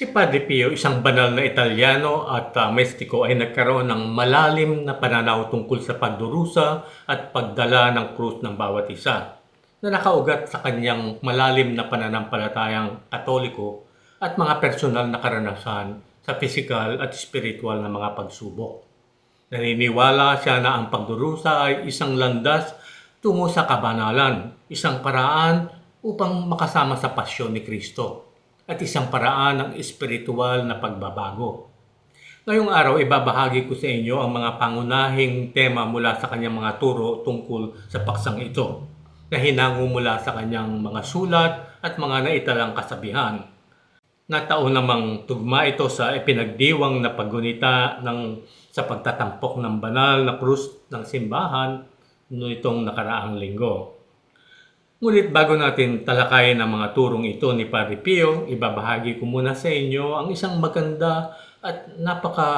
Si Padre Pio, isang banal na Italiano at uh, Mestiko ay nagkaroon ng malalim na pananaw tungkol sa pagdurusa at pagdala ng krus ng bawat isa na nakaugat sa kanyang malalim na pananampalatayang katoliko at mga personal na karanasan sa pisikal at spiritual na mga pagsubok. Naniniwala siya na ang pagdurusa ay isang landas tungo sa kabanalan, isang paraan upang makasama sa pasyon ni Kristo at isang paraan ng espiritual na pagbabago. Ngayong araw, ibabahagi ko sa inyo ang mga pangunahing tema mula sa kanyang mga turo tungkol sa paksang ito na hinango mula sa kanyang mga sulat at mga naitalang kasabihan. Nataon namang tugma ito sa ipinagdiwang na paggunita ng, sa pagtatampok ng banal na krus ng simbahan no itong nakaraang linggo. Ngunit bago natin talakayin ang mga turong ito ni Padre Pio, ibabahagi ko muna sa inyo ang isang maganda at napaka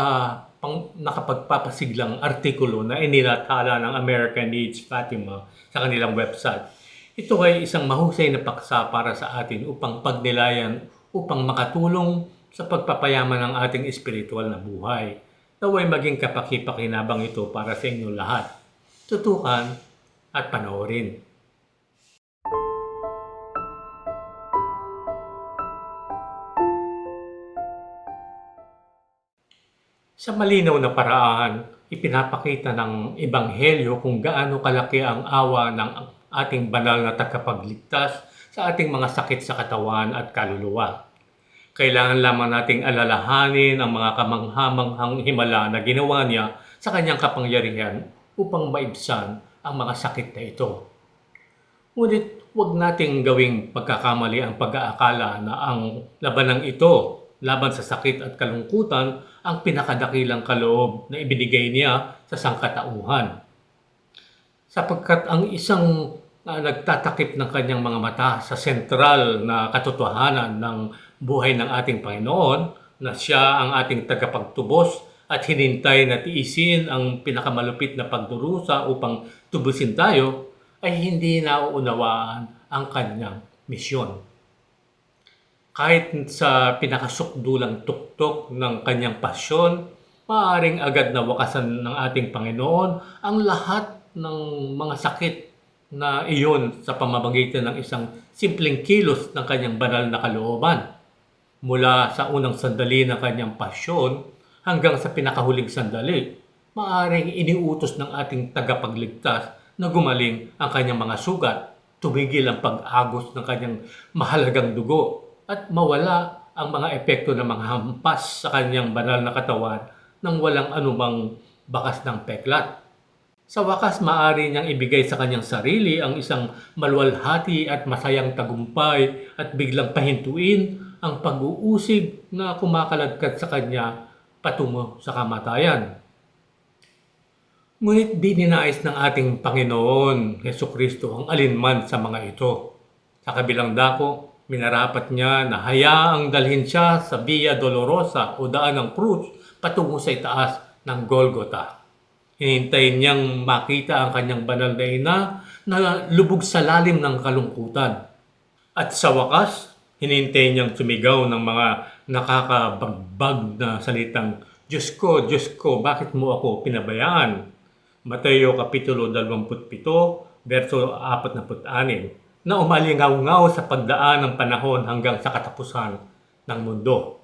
pang, nakapagpapasiglang artikulo na inilathala ng American Needs Fatima sa kanilang website. Ito ay isang mahusay na paksa para sa atin upang pagnilayan, upang makatulong sa pagpapayaman ng ating espiritual na buhay. Naway maging kapakipakinabang ito para sa inyo lahat. Tutukan at panoorin. Sa malinaw na paraan, ipinapakita ng Ebanghelyo kung gaano kalaki ang awa ng ating banal na tagapagligtas sa ating mga sakit sa katawan at kaluluwa. Kailangan lamang nating alalahanin ang mga kamanghamanghang himala na ginawa niya sa kanyang kapangyarihan upang maibsan ang mga sakit na ito. Ngunit huwag nating gawing pagkakamali ang pag-aakala na ang labanang ito laban sa sakit at kalungkutan ang pinakadakilang kaloob na ibinigay niya sa sangkatauhan. Sapagkat ang isang uh, nagtatakip ng kanyang mga mata sa sentral na katotohanan ng buhay ng ating Panginoon na siya ang ating tagapagtubos at hinintay na tiisin ang pinakamalupit na pagdurusa upang tubusin tayo ay hindi nauunawaan ang kanyang misyon kahit sa pinakasukdulang tuktok ng kanyang pasyon, maaaring agad na wakasan ng ating Panginoon ang lahat ng mga sakit na iyon sa pamamagitan ng isang simpleng kilos ng kanyang banal na kalooban. Mula sa unang sandali ng kanyang pasyon hanggang sa pinakahuling sandali, maaaring iniutos ng ating tagapagligtas na gumaling ang kanyang mga sugat, tumigil ang pag-agos ng kanyang mahalagang dugo at mawala ang mga epekto ng mga hampas sa kanyang banal na katawan nang walang anumang bakas ng peklat. Sa wakas, maaari niyang ibigay sa kanyang sarili ang isang malwalhati at masayang tagumpay at biglang pahintuin ang pag-uusig na kumakaladkad sa kanya patungo sa kamatayan. Ngunit dininais ng ating Panginoon Yeso Kristo ang alinman sa mga ito. Sa kabilang dako, Minarapat niya na hayaang dalhin siya sa Via Dolorosa o daan ng krus patungo sa itaas ng Golgota. Hinintay niyang makita ang kanyang banal na ina na lubog sa lalim ng kalungkutan. At sa wakas, hinintay niyang sumigaw ng mga nakakabagbag na salitang, Diyos ko, Diyos ko, bakit mo ako pinabayaan? Mateo Kapitulo 27, verso 46 na umalingaw-ngaw sa pagdaan ng panahon hanggang sa katapusan ng mundo.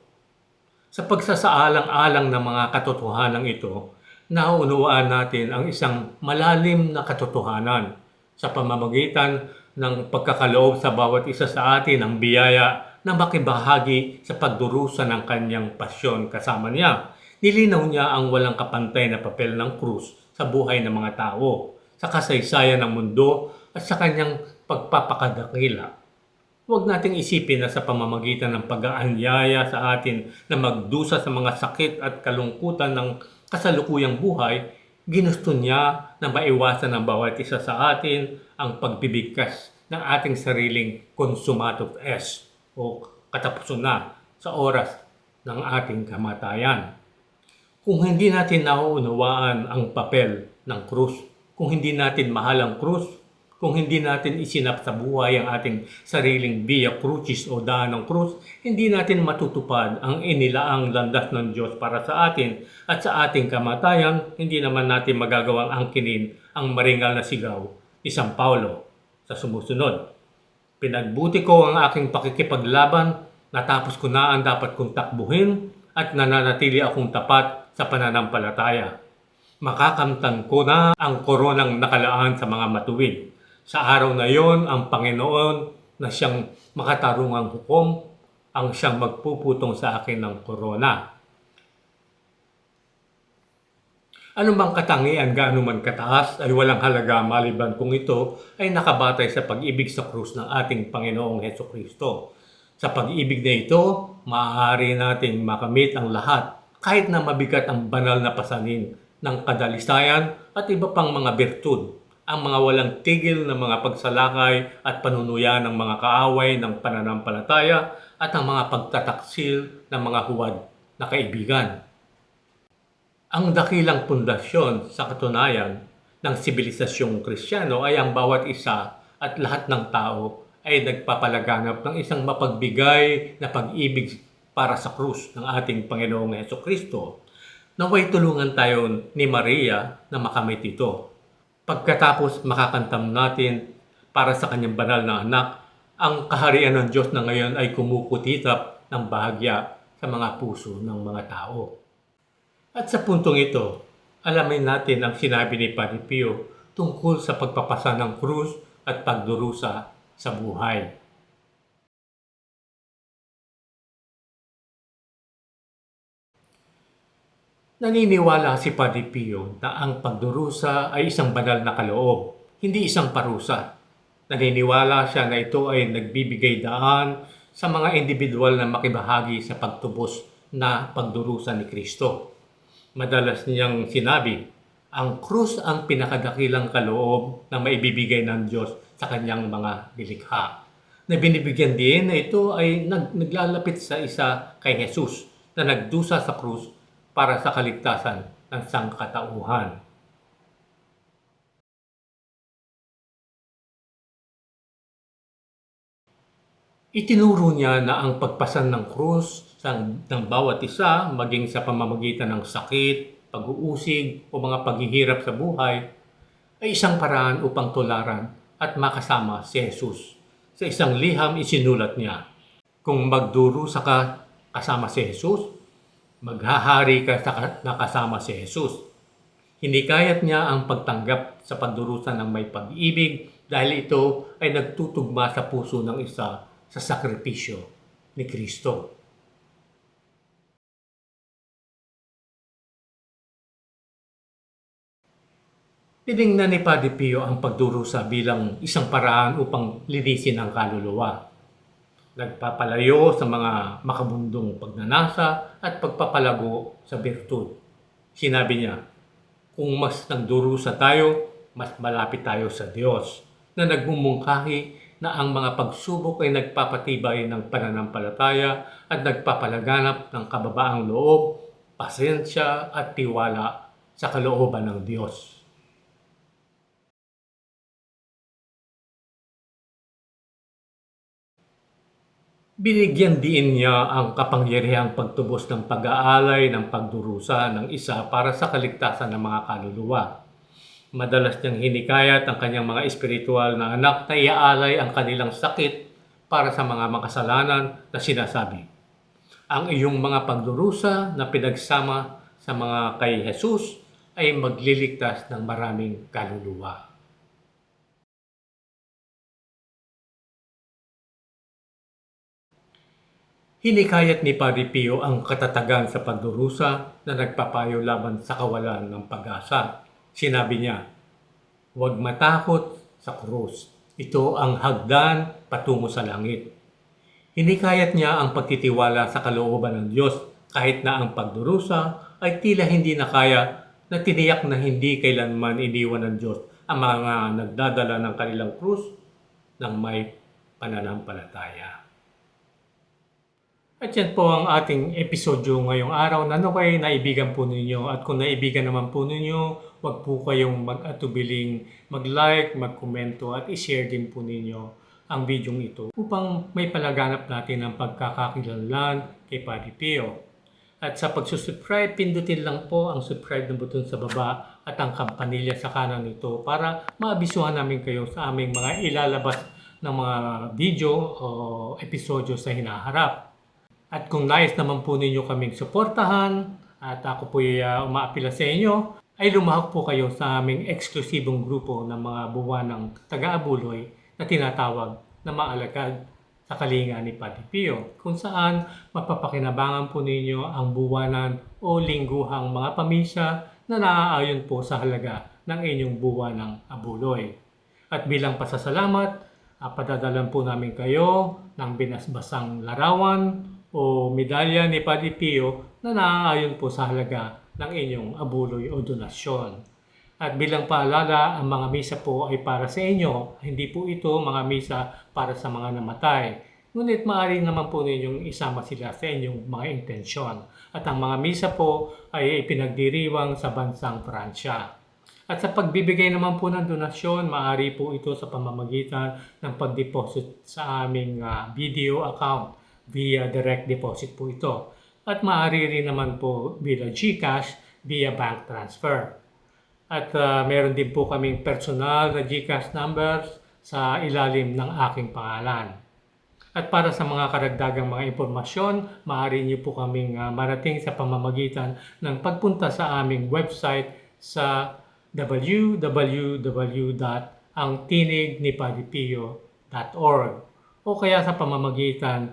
Sa pagsasaalang-alang ng mga katotohanan ito, nauunawaan natin ang isang malalim na katotohanan sa pamamagitan ng pagkakaloob sa bawat isa sa atin ng biyaya na makibahagi sa pagdurusa ng kanyang pasyon kasama niya. Nilinaw niya ang walang kapantay na papel ng krus sa buhay ng mga tao, sa kasaysayan ng mundo at sa kanyang pagpapakadakila. Huwag nating isipin na sa pamamagitan ng pag-aanyaya sa atin na magdusa sa mga sakit at kalungkutan ng kasalukuyang buhay, ginusto niya na maiwasan ng bawat isa sa atin ang pagbibigkas ng ating sariling consumative S o katapusan na sa oras ng ating kamatayan. Kung hindi natin nauunawaan ang papel ng krus, kung hindi natin mahal ang krus, Kung hindi natin isinap sa buhay ang ating sariling via crucis o daan ng krus, hindi natin matutupad ang inilaang landas ng Diyos para sa atin at sa ating kamatayan, hindi naman natin magagawang angkinin ang maringal na sigaw ni San Paulo sa sumusunod. Pinagbuti ko ang aking pakikipaglaban, natapos ko na ang dapat kong takbuhin at nananatili akong tapat sa pananampalataya. Makakamtan ko na ang koronang nakalaan sa mga matuwid. Sa araw na yon, ang Panginoon na siyang makatarungang hukom ang siyang magpuputong sa akin ng korona. Ano bang katangian gaano man kataas ay walang halaga maliban kung ito ay nakabatay sa pag-ibig sa krus ng ating Panginoong Heso Kristo. Sa pag-ibig na ito, maaari nating makamit ang lahat kahit na mabigat ang banal na pasanin ng kadalisayan at iba pang mga birtud, ang mga walang tigil na mga pagsalakay at panunuyan ng mga kaaway ng pananampalataya at ang mga pagtataksil ng mga huwad na kaibigan. Ang dakilang pundasyon sa katunayan ng sibilisasyong kristyano ay ang bawat isa at lahat ng tao ay nagpapalaganap ng isang mapagbigay na pag-ibig para sa krus ng ating Panginoong Heso Kristo. Naway tulungan tayo ni Maria na makamit ito. Pagkatapos makakantam natin para sa kanyang banal na anak, ang kaharian ng Diyos na ngayon ay kumukutitap ng bahagya sa mga puso ng mga tao. At sa puntong ito, alamin natin ang sinabi ni Padre Pio tungkol sa pagpapasa ng krus at pagdurusa sa buhay. Naniniwala si Padre Pio na ang pagdurusa ay isang banal na kaloob, hindi isang parusa. Naniniwala siya na ito ay nagbibigay daan sa mga individual na makibahagi sa pagtubos na pagdurusa ni Kristo. Madalas niyang sinabi, ang krus ang pinakadakilang kaloob na maibibigay ng Diyos sa kanyang mga nilikha. Na binibigyan din na ito ay nag, naglalapit sa isa kay Jesus na nagdusa sa krus para sa kaligtasan ng sangkatauhan. Itinuro niya na ang pagpasan ng krus ng, ng bawat isa, maging sa pamamagitan ng sakit, pag-uusig o mga paghihirap sa buhay, ay isang paraan upang tularan at makasama si Jesus. Sa isang liham isinulat niya, kung magdurusa ka kasama si Jesus, maghahari ka sa nakasama si Jesus. Hinikayat niya ang pagtanggap sa pagdurusa ng may pag-ibig dahil ito ay nagtutugma sa puso ng isa sa sakripisyo ni Kristo. Tiningnan ni Padre Pio ang pagdurusa bilang isang paraan upang linisin ang kaluluwa. Nagpapalayo sa mga makabundong pagnanasa at pagpapalago sa birtud. Sinabi niya, kung mas nagdurusa tayo, mas malapit tayo sa Diyos na nagmumungkahi na ang mga pagsubok ay nagpapatibay ng pananampalataya at nagpapalaganap ng kababaang loob, pasensya at tiwala sa kalooban ng Diyos. Binigyan din niya ang kapangyarihang pagtubos ng pag-aalay ng pagdurusa ng isa para sa kaligtasan ng mga kaluluwa. Madalas niyang hinikayat ang kanyang mga espiritual na anak na iaalay ang kanilang sakit para sa mga makasalanan na sinasabi. Ang iyong mga pagdurusa na pinagsama sa mga kay Jesus ay magliligtas ng maraming kaluluwa. Hinikayat ni Padre Pio ang katatagan sa pagdurusa na nagpapayo laban sa kawalan ng pag-asa. Sinabi niya, huwag matakot sa krus. Ito ang hagdan patungo sa langit. Hinikayat niya ang pagtitiwala sa kalooban ng Diyos kahit na ang pagdurusa ay tila hindi na kaya na tiniyak na hindi kailanman iniwan ng Diyos ang mga nagdadala ng kanilang krus ng may pananampalataya. At yan po ang ating episodyo ngayong araw na naway naibigan po ninyo. At kung naibigan naman po ninyo, wag po kayong mag-atubiling mag-like, mag-komento at i-share din po ninyo ang video ito upang may palaganap natin ang pagkakakilanlan kay Padre Pio. At sa pagsusubscribe, pindutin lang po ang subscribe na button sa baba at ang kampanilya sa kanan nito para maabisuhan namin kayo sa aming mga ilalabas ng mga video o episodyo sa hinaharap. At kung nais naman po ninyo kaming suportahan at ako po uh, umaapila sa inyo, ay lumahok po kayo sa aming eksklusibong grupo ng mga buwan ng taga-abuloy na tinatawag na maalagad sa kalinga ni Padre Pio, kung saan mapapakinabangan po ninyo ang buwanan o lingguhang mga pamisa na naaayon po sa halaga ng inyong buwan ng abuloy. At bilang pasasalamat, uh, padadalan po namin kayo ng binasbasang larawan o medalya ni Padre Pio na naaayon po sa halaga ng inyong abuloy o donasyon. At bilang paalala, ang mga misa po ay para sa inyo. Hindi po ito mga misa para sa mga namatay. Ngunit maaari naman po ninyong isama sila sa inyong mga intensyon. At ang mga misa po ay ipinagdiriwang sa bansang Pransya. At sa pagbibigay naman po ng donasyon, maaari po ito sa pamamagitan ng pag-deposit sa aming uh, video account via direct deposit po ito. At maaari rin naman po via GCash via bank transfer. At uh, meron din po kaming personal na GCash numbers sa ilalim ng aking pangalan. At para sa mga karagdagang mga impormasyon, maaari niyo po kaming uh, marating sa pamamagitan ng pagpunta sa aming website sa www.angtinignipadipio.org o kaya sa pamamagitan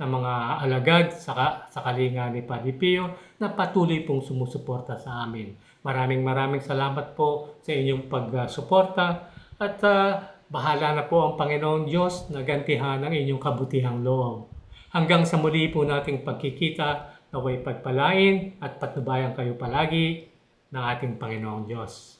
na mga alagad sa, sa kalinga ni Padre Pio na patuloy pong sumusuporta sa amin. Maraming maraming salamat po sa inyong pagsuporta at uh, bahala na po ang Panginoong Diyos na gantihan ang inyong kabutihang loob. Hanggang sa muli po nating pagkikita, naway pagpalain at patnubayan kayo palagi ng ating Panginoong Diyos.